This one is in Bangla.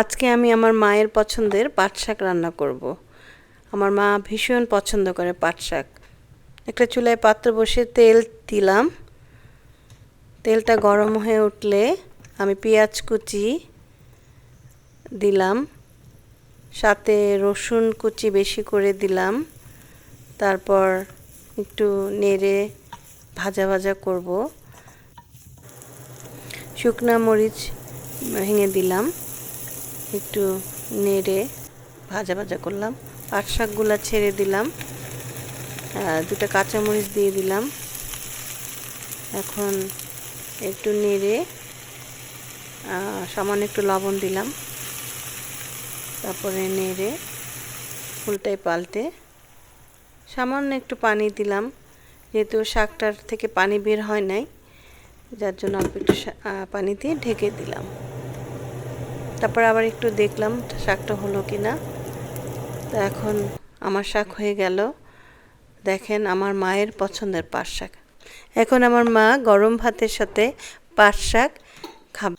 আজকে আমি আমার মায়ের পছন্দের পাট শাক রান্না করব। আমার মা ভীষণ পছন্দ করে পাট শাক। একটা চুলায় পাত্র বসে তেল দিলাম। তেলটা গরম হয়ে উঠলে আমি পেঁয়াজ কুচি দিলাম। সাথে রসুন কুচি বেশি করে দিলাম। তারপর একটু নেড়ে ভাজা ভাজা করব। শুকনা মরিচ ভেঙে দিলাম। একটু নেড়ে ভাজা ভাজা করলাম। পাট শাকগুলা ছেড়ে দিলাম। দুটো কাঁচামরিচ দিয়ে দিলাম। এখন একটু নেড়ে সামান্য একটু লবণ দিলাম। তারপরে নেড়ে উল্টাই পাল্টে সামান্য একটু পানি দিলাম। যেহেতু শাকটার থেকে পানি বের হয় নাই, যার জন্য অল্প একটু পানি দিয়ে ঢেকে দিলাম। তারপর আবার একটু দেখলাম শাকটা হলো কি না তো এখন আমার শাক হয়ে গেল। দেখেন আমার মায়ের পছন্দের পাট শাক। এখন আমার মা গরম ভাতের সাথে পাট শাক খাবে।